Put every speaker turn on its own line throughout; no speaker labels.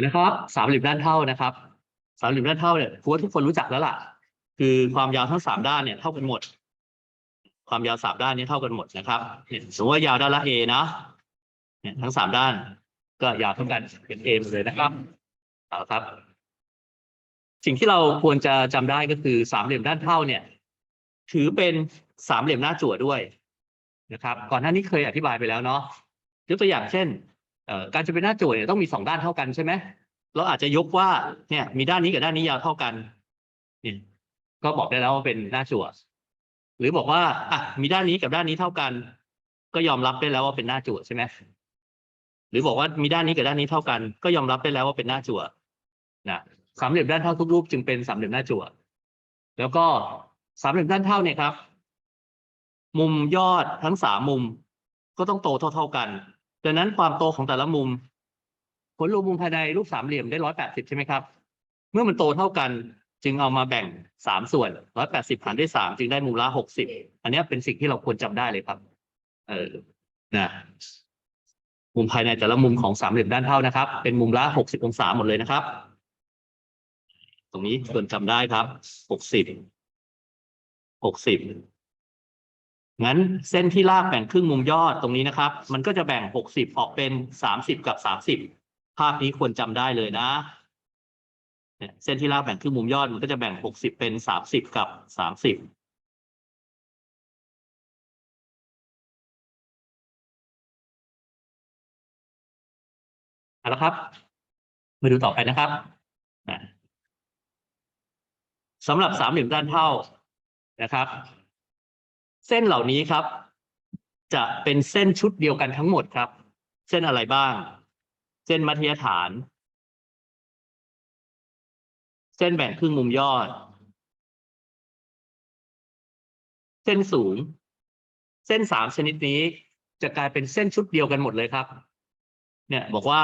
นะครับสามเหลี่ยมด้านเท่านะครับสามเหลี่ยมด้านเท่าเนี่ยผมว่าทุกคนรู้จักแล้วล่ะ คือความยาวทั้งสามด้านเนี่ยเท่ากันหมด ความยาวสามด้านนี้เท่ากันหมดนะครับเนี่ยสมมติว่ายาวด้านละ A นะเนี่ยทั้งสามด้าน ก็ยาวเท่ากันเป็น A หมดเลยนะครับเอาครับ สิ่งที่เราควรจะจำได้ก็คือสามเหลี่ยมด้านเท่าเนี่ย ถือเป็นสามเหลี่ยมหน้าจั่วด้วยนะครับ ก่อนหน้านี้เคยอธิบายไปแล้วเนาะยกตัวอย่างเช่น การจะเป็นหน้าจั่วเนี่ยต้องมีสองด้านเท่ากันใช่ไหมเราอาจจะยกว่าเนี่ยมีด้านนี้กับด้านนี้ยาวเท่ากันเนี่ยก็บอกได้แล้วว่าเป็นหน้าจั่วหรือบอกว่าอะมีด้านนี้กับด้านนี้เท่ากัน ก็ยอมรับได้แล้วว่าเป็นหน้าจั่วใช่ไหมหรือบอกว่ามีด้านนี้กับด้านนี้เท่ากัน ก็ยอมรับได้แล้วว่าเป็นหน้าจั่วนะสามเหลี่ยมด้านเท่าทุกรูปจึงเป็นสามเหลี่ยมหน้าจั่วแล้วก็สามเหลี่ยมด้านเท่าเนี่ยครับ มุมยอดทั้งสามมุมก็ต้องโตเท่า ๆกัน ดังนั้นความโตของแต่ละมุม ผลรวมมุมภายในรูปสามเหลี่ยมได้ร้อยแปดสิบใช่ไหมครับ เมื่อมันโตเท่ากันจึงเอามาแบ่งสามส่วนร้อยแปดสิบหารด้วยสามจึงได้มุมละหกสิบอันนี้เป็นสิ่งที่เราควรจำได้เลยครับ เออนะมุมภายในแต่ละมุมของสามเหลี่ยมด้านเท่านะครับ เป็นมุมละหกสิบองศาหมดเลยนะครับ ตรงนี้ควรจำได้ครับหกสิบหกสิบ งั้นเส้นที่ลากแบ่งครึ่งมุมยอดตรงนี้นะครับ มันก็จะแบ่งหกสิบออกเป็นสามสิบกับสามสิบภาพนี้ควรจำได้เลยนะเส้นที่ลากแบ่งครึ่งมุมยอดมันก็จะแบ่งหกสิบเป็นสามสิบกับสามสิบเอาละครับ มาดูต่อไปนะครับสำหรับสามเหลี่ยมด้านเท่านะครับ เส้นเหล่านี้ครับ จะเป็นเส้นชุดเดียวกันทั้งหมดครับ เส้นอะไรบ้าง เส้นมัธยฐาน เส้นแบ่งครึ่งมุมยอด เส้นสูง เส้นสามชนิดนี้จะกลายเป็นเส้นชุดเดียวกันหมดเลยครับ เนี่ยบอกว่า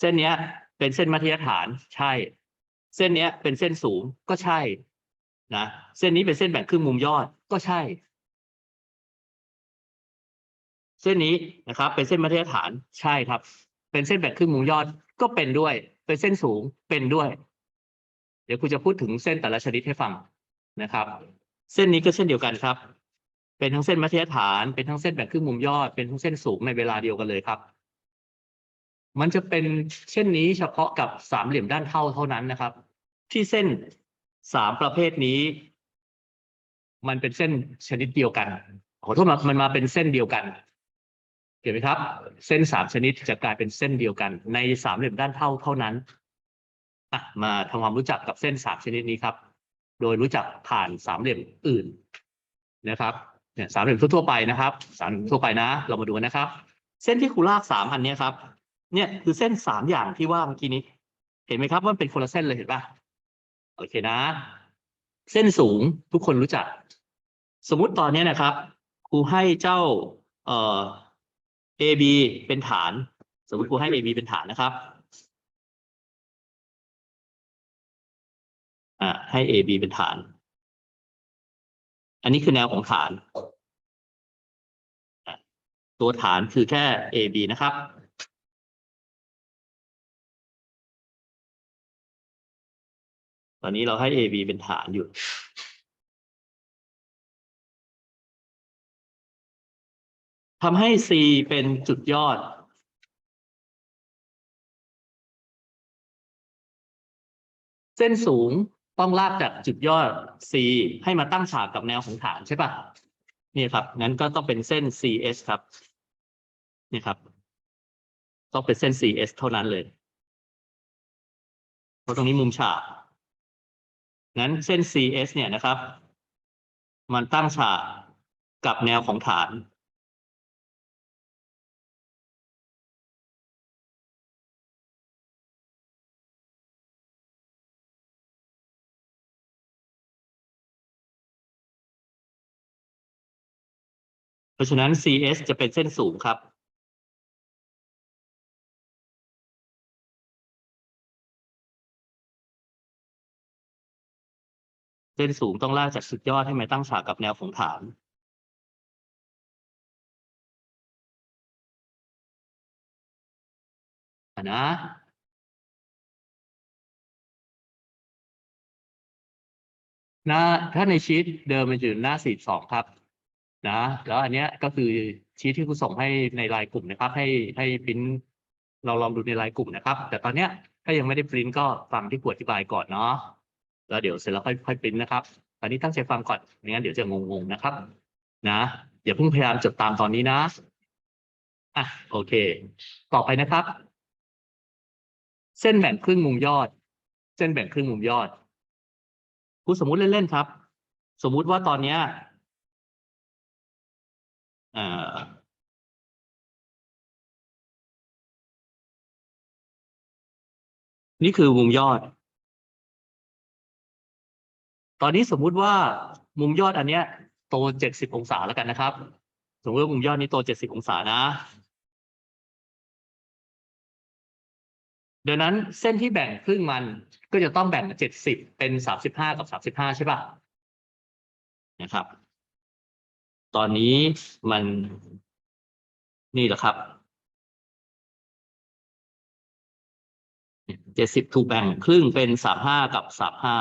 เส้นเนี้ย เป็นเส้นมัธยฐานใช่ เส้นเนี้ย เป็นเส้นสูงก็ใช่ นะเส้นนี้เป็นเส้นแบ่งครึ่งมุมยอดก็ใช่ เส้นนี้นะครับ เป็นเส้นมาตรฐานใช่ครับ เป็นเส้นแบ่งครึ่งมุมยอดก็เป็นด้วย เป็นเส้นสูงเป็นด้วย เดี๋ยวครูจะพูดถึงเส้นแต่ละชนิดให้ฟังนะครับ เส้นนี้ก็เช่นเดียวกันครับ เป็นทั้งเส้นมัธยฐานเป็นทั้งเส้นแบ่งครึ่งมุมยอดเป็นทั้งเส้นสูงในเวลาเดียวกันเลยครับ มันจะเป็นเช่นนี้เฉพาะกับสามเหลี่ยมด้านเท่าเท่านั้นนะครับ ที่เส้น สามประเภทนี้ มันเป็นเส้นชนิดเดียวกันขอโทษมามันมาเป็นเส้นเดียวกันเห็นไหมครับ เส้นสามชนิดจะกลายเป็นเส้นเดียวกัน ในสามเหลี่ยมด้านเท่าเท่านั้นอะมาทำความรู้จักกับเส้นสามชนิดนี้ครับ โดยรู้จักผ่านสามเหลี่ยมอื่นนะครับเนี่ยสามเหลี่ยมทั่วไปนะครับ สามเหลี่ยมทั่วไปนะ เรามาดูกันนะครับ เส้นที่ครูลากสามอันนี้ครับ เนี่ยคือเส้นสามอย่างที่ว่าเมื่อกี้นี้ เห็นไหมครับว่าเป็นคนละเส้นเลยเห็นปะ โอเคนะ เส้นสูงทุกคนรู้จัก สมมุติตอนนี้นะครับครูให้เจ้าเอ่อ AB เป็นฐาน สมมติครูให้ AB เป็นฐานนะครับอ่าให้ AB เป็นฐาน อันนี้คือแนวของฐาน ตัวฐานคือแค่ AB นะครับ ตอนนี้เราให้ AB เป็นฐานอยู่ทำให้ C เป็นจุดยอด เส้นสูงต้องลากจากจุดยอด C ให้มาตั้งฉากกับแนวของฐานใช่ปะนี่ครับ งั้นก็ต้องเป็นเส้น CS ครับ นี่ครับ ต้องเป็นเส้น CS เท่านั้นเลย เพราะตรงนี้มุมฉาก งั้นเส้น CS เนี่ยนะครับ มันตั้งฉากกับแนวของฐาน เพราะฉะนั้น CS จะเป็นเส้นสูงครับ เส้นสูงต้องลากจากสุดยอดให้มาตั้งฉากกับแนวของฐานอะนะหน้าถ้าในชีตเดิมมันอยู่หน้าสี่สองครับ นะ แล้วอันเนี้ยก็คือชีตที่ครูส่งให้ในไลน์กลุ่มนะครับ ให้ให้ปริ้นเราลองดูในไลน์กลุ่มนะครับ แต่ตอนเนี้ยถ้ายังไม่ได้ปริ้นก็ฟังที่ครูอธิบายก่อนเนาะ แล้วเดี๋ยวเสร็จแล้วค่อยค่อยปริ้นนะครับตอนนี้ตั้งใจฟังก่อนไม่งั้นเดี๋ยวจะงงๆนะครับ นะอย่าเพิ่งพยายามจดตามตอนนี้นะอะโอเค ต่อไปนะครับ เส้นแบ่งครึ่งมุมยอด เส้นแบ่งครึ่งมุมยอดครูสมมุติเล่นๆครับ สมมุติว่าตอนเนี้ยอ่อนี่คือมุมยอด ตอนนี้สมมุติว่ามุมยอดอันเนี้ยโตเจ็ดสิบองศาแล้วกันนะครับ สมมติว่ามุมยอดนี้โตเจ็ดสิบองศานะ ดังนั้นเส้นที่แบ่งครึ่งมันก็จะต้องแบ่งเจ็ดสิบเป็นสามสิบห้ากับสามสิบห้าใช่ปะนะครับ ตอนนี้มันนี่แหละครับเจ็ดสิบถูกแบ่งครึ่งเป็นสามห้ากับสามห้า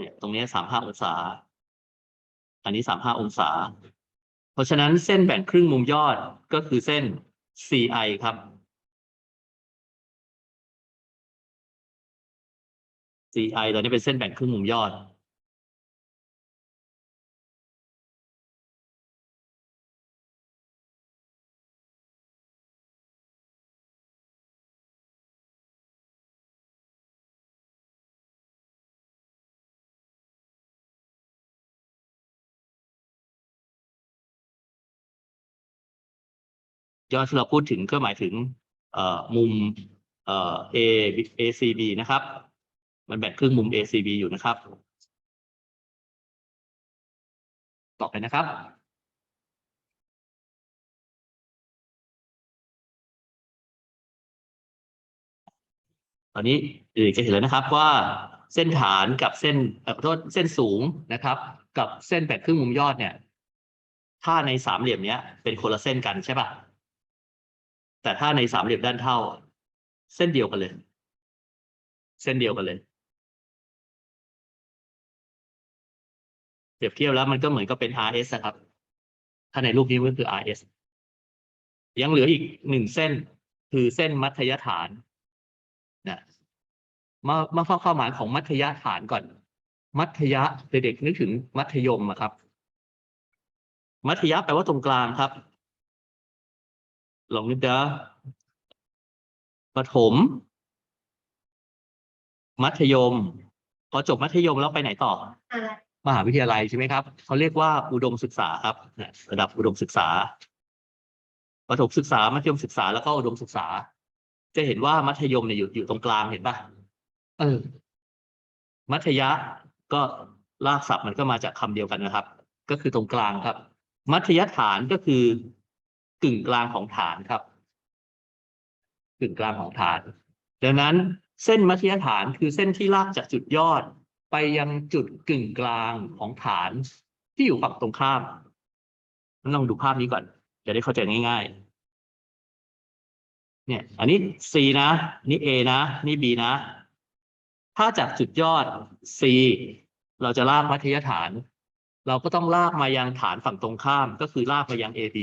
เนี่ยตรงนี้สามห้าองศา อันนี้สามห้าองศา เพราะฉะนั้นเส้นแบ่งครึ่งมุมยอดก็คือเส้น CI ครับ CI ตอนนี้เป็นเส้นแบ่งครึ่งมุมยอด ยอดที่เราพูดถึงก็หมายถึงมุมเอ่อ A ACB นะครับ มันแบ่งครึ่งมุม ACB อยู่นะครับ ต่อไปนะครับ ตอนนี้เด็กจะเห็นแล้วนะครับว่าเส้นฐานกับเส้นเอ่อขอโทษเส้นสูงนะครับ กับเส้นแบ่งครึ่งมุมยอดเนี่ย ถ้าในสามเหลี่ยมเนี้ยเป็นคนละเส้นกันใช่ปะ แต่ถ้าในสามเหลี่ยมด้านเท่า เส้นเดียวกันเลย เส้นเดียวกันเลย เปรียบเทียบแล้วมันก็เหมือนกับเป็น RS นะครับ ถ้าในรูปนี้ก็คือ RS ยังเหลืออีกหนึ่งเส้นคือเส้นมัธยฐานนะมามาฟังความหมายของมัธยฐานก่อน มัธยะเด็กๆนึกถึงมัธยมอะครับ มัธยะแปลว่าตรงกลางครับ ลองนึกนะประถม มัธยม พอจบมัธยมแล้วไปไหนต่อ
อะไร
มหาวิทยาลัยใช่ไหมครับ เขาเรียกว่าอุดมศึกษาครับนะระดับอุดมศึกษา ประถมศึกษา มัธยมศึกษา แล้วก็อุดมศึกษา จะเห็นว่ามัธยมเนี่ยอยู่อยู่ตรงกลางเห็นปะเออ มัธยะก็ลากศัพท์มันก็มาจากคำเดียวกันนะครับ ก็คือตรงกลางครับ มัธยฐานก็คือ กึ่งกลางของฐานครับ กึ่งกลางของฐาน ดังนั้นเส้นมัธยฐานคือเส้นที่ลากจากจุดยอด ไปยังจุดกึ่งกลางของฐานที่อยู่ฝั่งตรงข้ามลองดูภาพนี้ก่อน จะได้เข้าใจง่าย ๆ เนี่ย อันนี้ C นะ นี่ A นะ นี่ B นะ ถ้าจากจุดยอด C เราจะลากมัธยฐาน เราก็ต้องลากมายังฐานฝั่งตรงข้าม ก็คือลากมายัง AB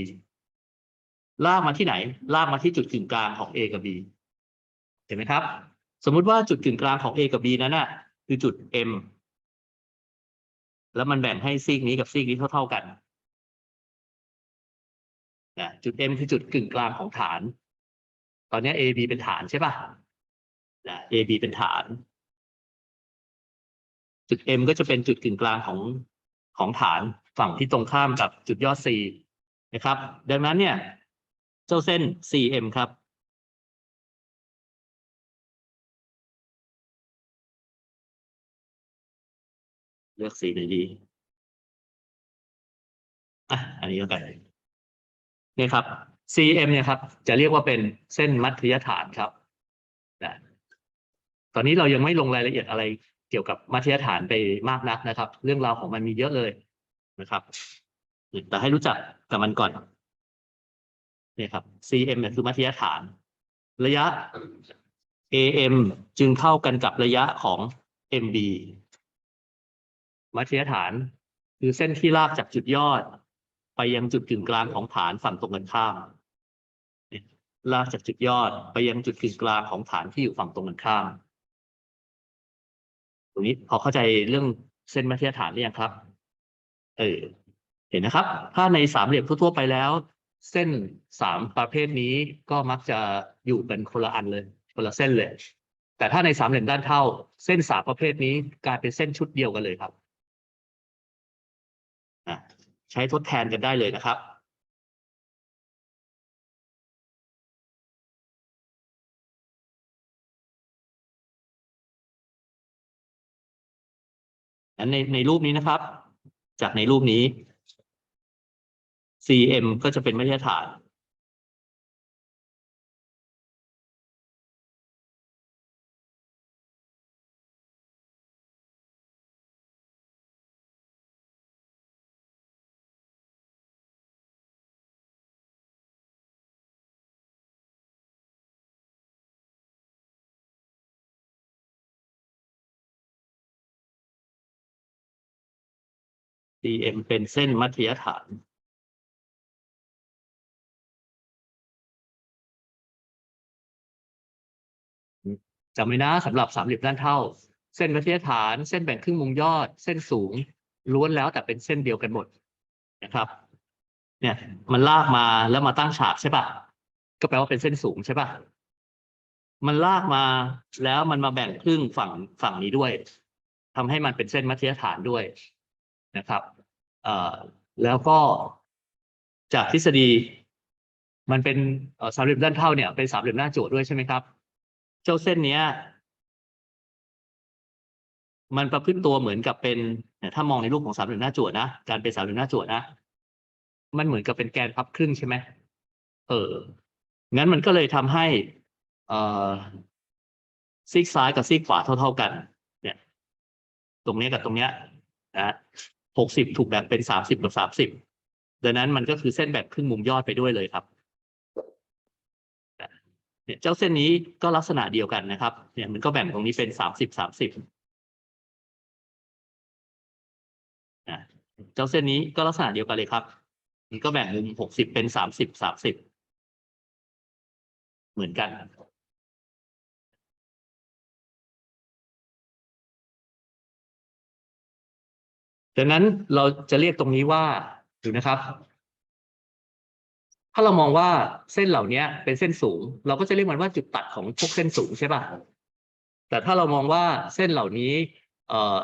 ลากมาที่ไหน ลากมาที่จุดกึ่งกลางของ A กับ B เห็นไหมครับ สมมุติว่าจุดกึ่งกลางของ A กับ B นั้นน่ะคือจุด M แล้วมันแบ่งให้ซีกนี้กับซีกนี้เท่า ๆกันนะจุด M คือจุดกึ่งกลางของฐาน ตอนนี้ AB เป็นฐานใช่ป่ะนะ AB เป็นฐาน จุด M ก็จะเป็นจุดกึ่งกลางของของฐานฝั่งที่ตรงข้ามกับจุดยอด C นะครับ ดังนั้นเนี่ย เจ้าเส้น CM ครับ เลือกสีไหนดีอะอันนี้ก็กันเนี่ยครับ CM เนี่ยครับ จะเรียกว่าเป็นเส้นมัธยฐานครับนะตอนนี้เรายังไม่ลงรายละเอียดอะไรเกี่ยวกับมัธยฐานไปมากนักนะครับ เรื่องราวของมันมีเยอะเลยนะครับ แต่ให้รู้จักกับมันก่อน นี่ยครับ cm เนี่ยคือมัธยฐาน ระยะ am จึงเท่ากันกับระยะของ mb มัธยฐาน คือเส้นที่ลากจากจุดยอด ไปยังจุดกึ่งกลางของฐานฝั่งตรงกันข้ามเนี่ยลากจากจุดยอดไปยังจุดกึ่งกลางของฐานที่อยู่ฝั่งตรงกันข้าม ตรงนี้พอเข้าใจเรื่องเส้นมัธยฐานหรือยังครับ เออ เห็นนะครับ ถ้าในสามเหลี่ยมทั่วๆไปแล้ว เส้นสามประเภทนี้ก็มักจะอยู่เป็นคนละอันเลย คนละเส้นเลย แต่ถ้าในสามเหลี่ยมด้านเท่า เส้นสามประเภทนี้กลายเป็นเส้นชุดเดียวกันเลยครับใช้ทดแทนกันได้เลยนะครับอันในในรูปนี้นะครับ จากในรูปนี้ cm ก็จะเป็นมาตรฐาน cm เป็นเส้นมัธยฐาน จำไว้นะสำหรับสามเหลี่ยมด้านเท่า เส้นมัธยฐาน เส้นแบ่งครึ่งมุมยอด เส้นสูง ล้วนแล้วแต่เป็นเส้นเดียวกันหมดนะครับ เนี่ย มันลากมาแล้วมาตั้งฉากใช่ปะก็แปลว่าเป็นเส้นสูงใช่ปะมันลากมาแล้วมันมาแบ่งครึ่งฝั่งฝั่งนี้ด้วยทำให้มันเป็นเส้นมัธยฐานด้วยนะครับเอ่อแล้วก็จากทฤษฎี มันเป็นสามเหลี่ยมด้านเท่าเนี่ยเป็นสามเหลี่ยมหน้าโจทย์ด้วยใช่ไหมครับ เจ้าเส้นเนี้ย มันประพฤติตัวเหมือนกับเป็นถ้ามองในรูปของสามเหลี่ยมหน้าจทย์นะการเป็นสามเหลี่ยมหน้าจทย์นะมันเหมือนกับเป็นแกนพับครึ่งใช่ไหมเอองั้นมันก็เลยทำให้ เอ่อซีกซ้ายกับซีกขวาเท่า ๆกัน เนี่ย ตรงนี้กับตรงเนี้ยนะหกสิบถูกแบ่งเป็นสามสิบกับสามสิบดังนั้นมันก็คือเส้นแบ่งครึ่งมุมยอดไปด้วยเลยครับ เนี่ยเจ้าเส้นนี้ก็ลักษณะเดียวกันนะครับ เนี่ยมันก็แบ่งตรงนี้เป็นสามสิบสามสิบนะเจ้าเส้นนี้ก็ลักษณะเดียวกันเลยครับ มันก็แบ่งมุมหกสิบเป็นสามสิบสามสิบเหมือนกันดังนั้นเราจะเรียกตรงนี้ว่าดูนะครับ ถ้าเรามองว่าเส้นเหล่านี้เป็นเส้นสูง เราก็จะเรียกมันว่าจุดตัดของพวกเส้นสูงใช่ป่ะแต่ถ้าเรามองว่าเส้นเหล่านี้เอ่อ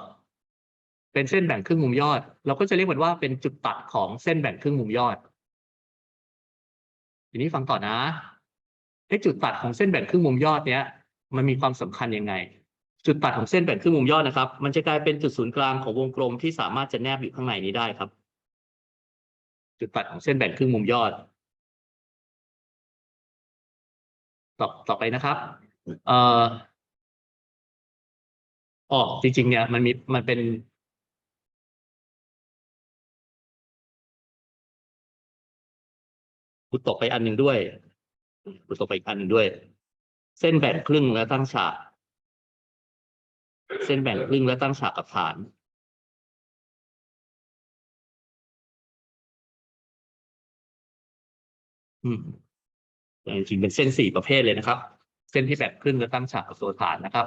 เป็นเส้นแบ่งครึ่งมุมยอด เราก็จะเรียกมันว่าเป็นจุดตัดของเส้นแบ่งครึ่งมุมยอด ทีนี้ฟังต่อนะไอ้จุดตัดของเส้นแบ่งครึ่งมุมยอดเนี้ยมันมีความสำคัญยังไง จุดตัดของเส้นแบ่งครึ่งมุมยอดนะครับ มันจะกลายเป็นจุดศูนย์กลางของวงกลมที่สามารถจะแนบอยู่ข้างในนี้ได้ครับ จุดตัดของเส้นแบ่งครึ่งมุมยอด ต่อต่อไปนะครับ เอ่ออ๋อจริง ๆ เนี่ย มันมีมันเป็นขุดตกไปอันหนึ่งด้วยขุดตกไปอีกอันหนึ่งด้วย เส้นแบ่งครึ่งและตั้งฉาก เส้นแบ่งครึ่งและตั้งฉากกับฐานอืมแต่ จริงๆเป็นเส้นสี่ประเภทเลยนะครับ เส้นที่แบ่งครึ่งและตั้งฉากกับตัวฐานนะครับ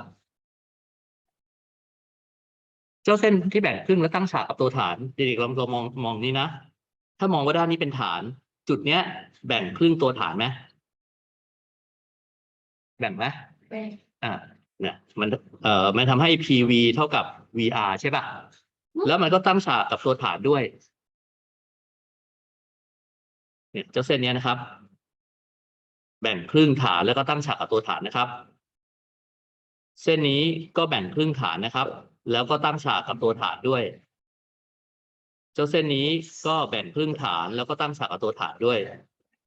เจ้าเส้นที่แบ่งครึ่งและตั้งฉากกับตัวฐานเด็กๆลองตัวมองมองนี้นะถ้ามองว่าด้านนี้เป็นฐาน จุดเนี้ย แบ่งครึ่งตัวฐานไหมแบ่งไหม
เป็น
อ่าเนี่ยมันเอ่อมันทำให้ PV เท่ากับ VR ใช่ป่ะ แล้วมันก็ตั้งฉากกับตัวฐานด้วย เนี่ยเจ้าเส้นเนี้ยนะครับ แบ่งครึ่งฐานแล้วก็ตั้งฉากกับตัวฐานนะครับ เส้นนี้ก็แบ่งครึ่งฐานนะครับ แล้วก็ตั้งฉากกับตัวฐานด้วย เจ้าเส้นนี้ก็แบ่งครึ่งฐานแล้วก็ตั้งฉากกับตัวฐานด้วย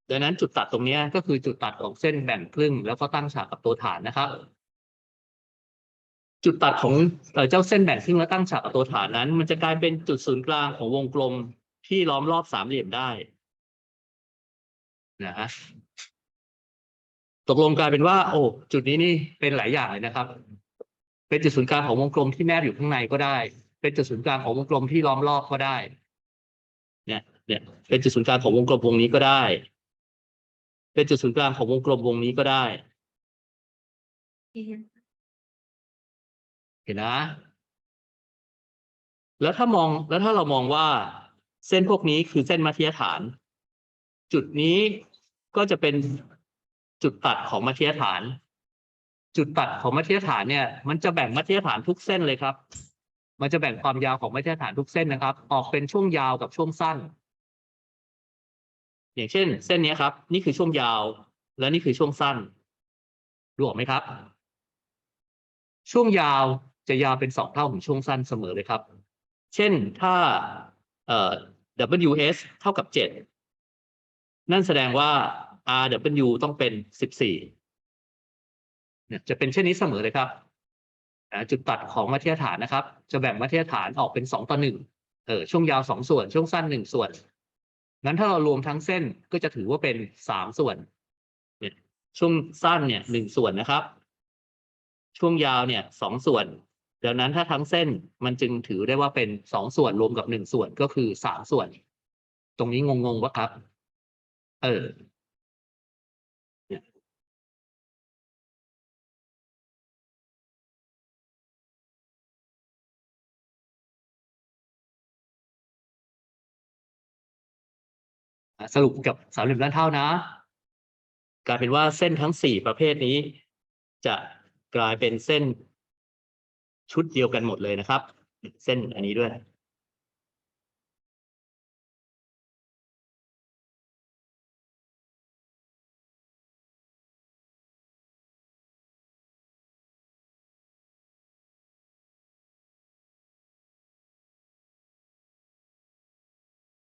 ดังนั้นจุดตัดตรงนี้ก็คือจุดตัดของเส้นแบ่งครึ่ง แล้วก็ตั้งฉากกับตัวฐานนะครับ จุดตัดของเอ่อเจ้าเส้นแบ่งครึ่งและตั้งฉากกับตัวฐานนั้น มันจะกลายเป็นจุดศูนย์กลางของวงกลมที่ล้อมรอบสามเหลี่ยมได้นะฮะ ตกลงกลายเป็นว่า โอ้จุดนี้นี่เป็นหลายอย่างเลยนะครับ เป็นจุดศูนย์กลางของวงกลมที่แนบอยู่ข้างในก็ได้ เป็นจุดศูนย์กลางของวงกลมที่ล้อมรอบก็ได้ เนี่ยเนี่ยเป็นจุดศูนย์กลางของวงกลมวงนี้ก็ได้ เป็นจุดศูนย์กลางของวงกลมวงนี้ก็ได้ เห็นนะ แล้วถ้ามองแล้วถ้าเรามองว่า เส้นพวกนี้คือเส้นมัธยฐาน จุดนี้ก็จะเป็น จุดตัดของมัธยฐาน จุดตัดของมัธยฐานเนี่ย มันจะแบ่งมัธยฐานทุกเส้นเลยครับ มันจะแบ่งความยาวของมัธยฐานทุกเส้นนะครับ ออกเป็นช่วงยาวกับช่วงสั้น อย่างเช่น เส้นนี้ครับ นี่คือช่วงยาว และนี่คือช่วงสั้นดูออกไหมครับ ช่วงยาวจะยาวเป็นสองเท่าของช่วงสั้นเสมอเลยครับ เช่นถ้าเอ่อ WS เท่ากับเจ็ดนั่นแสดงว่า RW ต้องเป็นสิบสี่เนี่ยจะเป็นเช่นนี้เสมอเลยครับจุดตัดของมัธยฐานนะครับ จะแบ่งมัธยฐานออกเป็นสองต่อหนึ่งเออช่วงยาวสองส่วน ช่วงสั้นหนึ่งส่วน งั้นถ้าเรารวมทั้งเส้นก็จะถือว่าเป็นสามส่วน เนี่ยช่วงสั้นเนี่ยหนึ่งส่วนนะครับ ช่วงยาวเนี่ยสองส่วนดังนั้นถ้าทั้งเส้นมันจึงถือได้ว่าเป็นสองส่วนรวมกับหนึ่งส่วนก็คือสามส่วน ตรงนี้งงๆวะครับ เออ สรุปกับสามเหลี่ยมด้านเท่านะ กลายเป็นว่าเส้นทั้งสี่ประเภทนี้ จะกลายเป็นเส้นชุดเดียวกันหมดเลยนะครับ เส้นอันนี้ด้วย